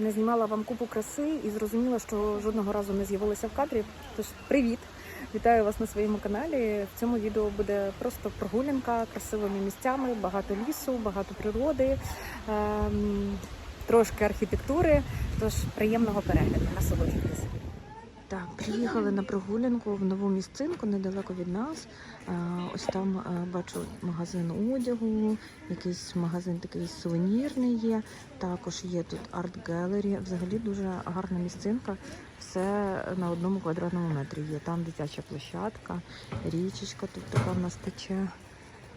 не знімала вам купу краси і зрозуміла, що жодного разу не з'явилася в кадрі. Тож привіт! Вітаю вас на своєму каналі. В цьому відео буде просто прогулянка красивими місцями, багато лісу, багато природи, ем, трошки архітектури. Тож приємного перегляду. Насолоджуйтесь. Так, приїхали на прогулянку в нову місцинку недалеко від нас. Е, Ось там е, бачу магазин одягу, якийсь магазин такий сувенірний є. Також є тут арт-гелері. Взагалі дуже гарна місцинка. Все на одному квадратному метрі є. Там дитяча площадка, річечка тут така в нас тече.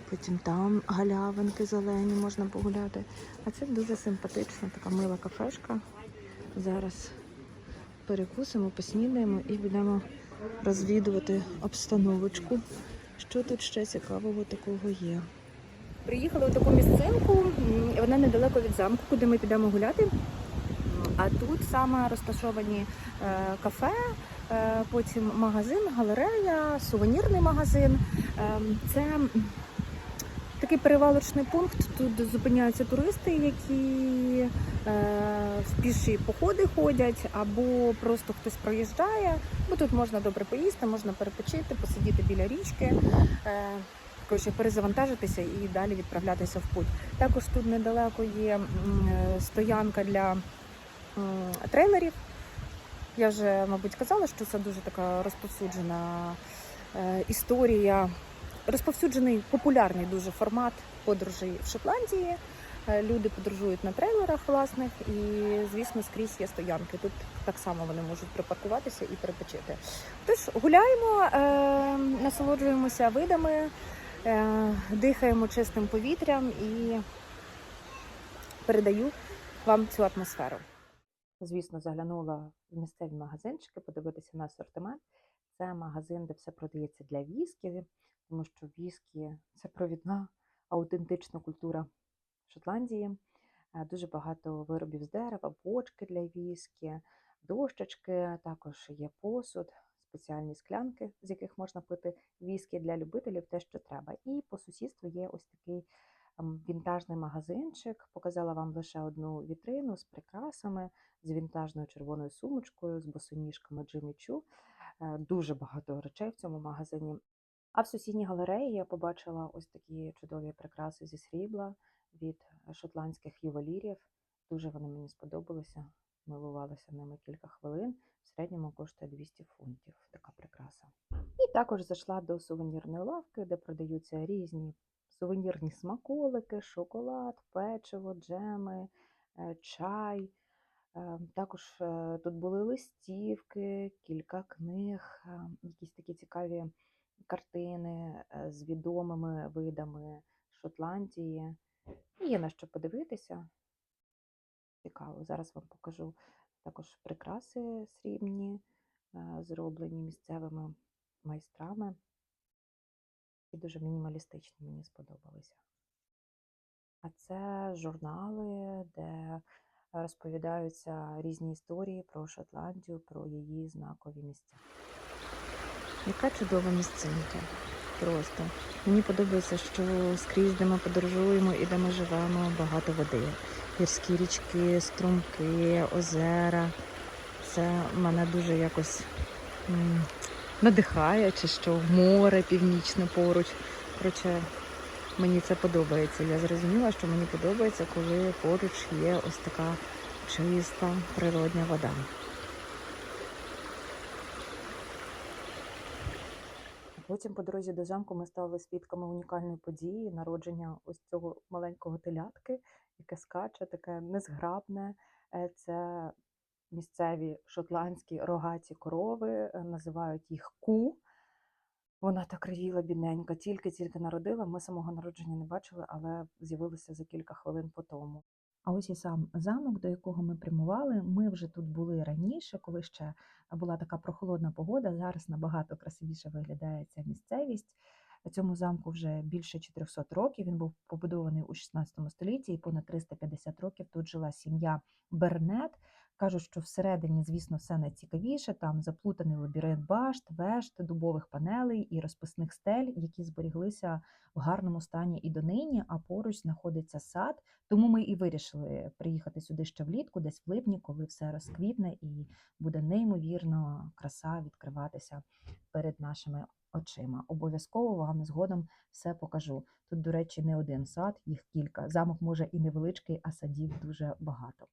Потім там галявинки зелені можна погуляти. А це дуже симпатична така мила кафешка. Зараз перекусимо, поснідаємо і будемо розвідувати обстановочку. Що тут ще цікавого такого є? Приїхали в таку місцинку, вона недалеко від замку, куди ми підемо гуляти. А тут саме розташовані е, кафе, е, потім магазин, галерея, сувенірний магазин. Е, це такий перевалочний пункт. Тут зупиняються туристи, які е, в піші походи ходять, або просто хтось проїжджає. Бо тут можна добре поїсти, можна перепочити, посидіти біля річки. Е, Коротше, перезавантажитися і далі відправлятися в путь. Також тут недалеко є е, стоянка для м, трейлерів. Я вже, мабуть, казала, що це дуже така розповсюджена історія, розповсюджений популярний дуже формат подорожей в Шотландії. Е, Люди подорожують на трейлерах власних, і звісно, скрізь є стоянки. Тут так само вони можуть припаркуватися і перепочити. Тож гуляємо, е, насолоджуємося видами, е, дихаємо чистим повітрям і передаю вам цю атмосферу. Звісно, заглянула в місцеві магазинчики, подивитися на асортимент. Це магазин, де все продається для віскі, тому що віскі це провідна аутентична культура Шотландії. Е, Дуже багато виробів з дерева, бочки для віскі, дощечки, також є посуд, спеціальні склянки, з яких можна пити віскі для любителів, те, що треба. І по сусідству є ось такий ем, вінтажний магазинчик. Показала вам лише одну вітрину з прикрасами, з вінтажною червоною сумочкою, з босоніжками Джиммі Чу. Е, Дуже багато речей в цьому магазині. А в сусідній галереї я побачила ось такі чудові прикраси зі срібла від шотландських ювелірів. Дуже вони мені сподобалися. Милувалася ними кілька хвилин. В середньому коштує 200 фунтів така прикраса. І також зайшла до сувенірної лавки, де продаються різні сувенірні смаколики, шоколад, печиво, джеми, е, чай. Е, Також е, тут були листівки, кілька книг, е, якісь такі цікаві картини е, з відомими видами Шотландії. Є на що подивитися. Цікаво. Зараз вам покажу також прикраси срібні, е, зроблені місцевими майстрами. І дуже мінімалістичні мені сподобалися. А це журнали, де розповідаються різні історії про Шотландію, про її знакові місця. Яка чудова місцинка. Просто. Мені подобається, що скрізь, де ми подорожуємо і де ми живемо, багато води. Гірські річки, струмки, озера. Це мене дуже якось надихає, чи що море північне поруч. Коротше, мені це подобається. Я зрозуміла, що мені подобається, коли поруч є ось така чиста природня вода. Потім по дорозі до замку ми стали свідками унікальної події народження ось цього маленького телятки, яке скаче, таке незграбне. Е, Це місцеві шотландські рогаті корови, е, називають їх ку. Вона так ревіла бідненька, тільки-тільки народила. Ми самого народження не бачили, але з'явилися за кілька хвилин по тому. А ось і сам замок, до якого ми прямували. Ми вже тут були раніше, коли ще була така прохолодна погода. Зараз набагато красивіше виглядає ця місцевість. Цьому замку вже більше 400 років. Він був побудований у 16 столітті, і понад 350 років тут жила сім'я Бернет. Кажуть, що всередині, звісно, все найцікавіше. Там заплутаний лабіринт башт, вешт, дубових панелей і розписних стель, які зберіглися в гарному стані і донині, а поруч знаходиться сад. Тому ми і вирішили приїхати сюди ще влітку, десь в липні, коли все розквітне і буде неймовірно краса відкриватися перед нашими очима. Обов'язково вам згодом все покажу. Тут, до речі, не один сад, їх кілька. Замок може і невеличкий, а садів дуже багато.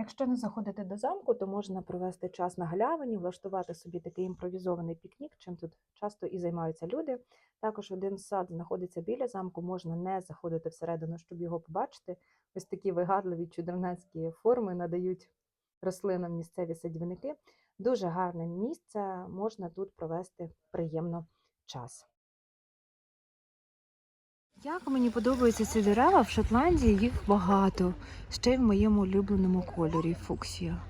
Якщо не заходити до замку, то можна провести час на галявині, влаштувати собі такий імпровізований пікнік, чим тут часто і займаються люди. Також один сад знаходиться біля замку, можна не заходити всередину, щоб його побачити. Ось такі вигадливі чудернацькі форми надають рослинам місцеві садівники. Дуже гарне місце, можна тут провести приємно час. Як мені подобаються ці дерева в Шотландії, їх багато. Ще й в моєму улюбленому кольорі фуксія.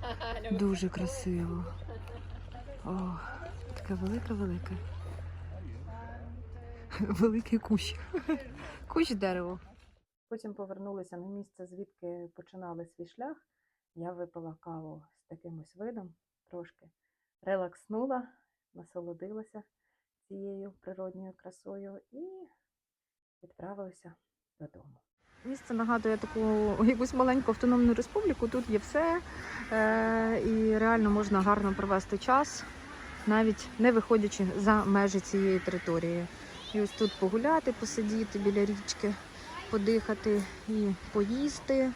Дуже красиво. О, таке велике-велике. Великий кущ. Кущ дерево. Потім повернулися на місце, звідки починали свій шлях. Я випила каву з таким ось видом, трошки релакснула, насолодилася цією природньою красою і відправилися додому. Місце нагадує таку якусь маленьку автономну республіку. Тут є все, е, і реально можна гарно провести час, навіть не виходячи за межі цієї території. І ось тут погуляти, посидіти біля річки, подихати і поїсти,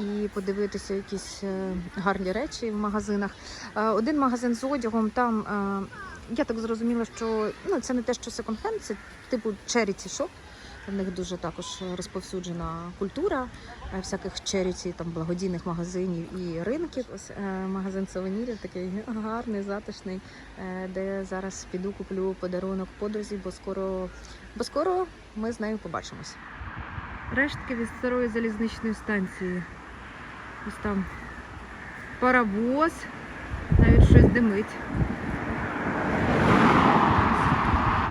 і подивитися якісь е, гарні речі в магазинах. Е, Один магазин з одягом там. Я так зрозуміла, що ну, це не те, що секонд-хенд, це типу charity shop. В них дуже також розповсюджена культура е, всяких черіті, там благодійних магазинів і ринків. Ось е, магазин сувенірів такий гарний, затишний, е, де зараз піду куплю подарунок подрузі, бо скоро, бо скоро ми з нею побачимось. Рештки від старої залізничної станції. Ось там паровоз, навіть щось димить.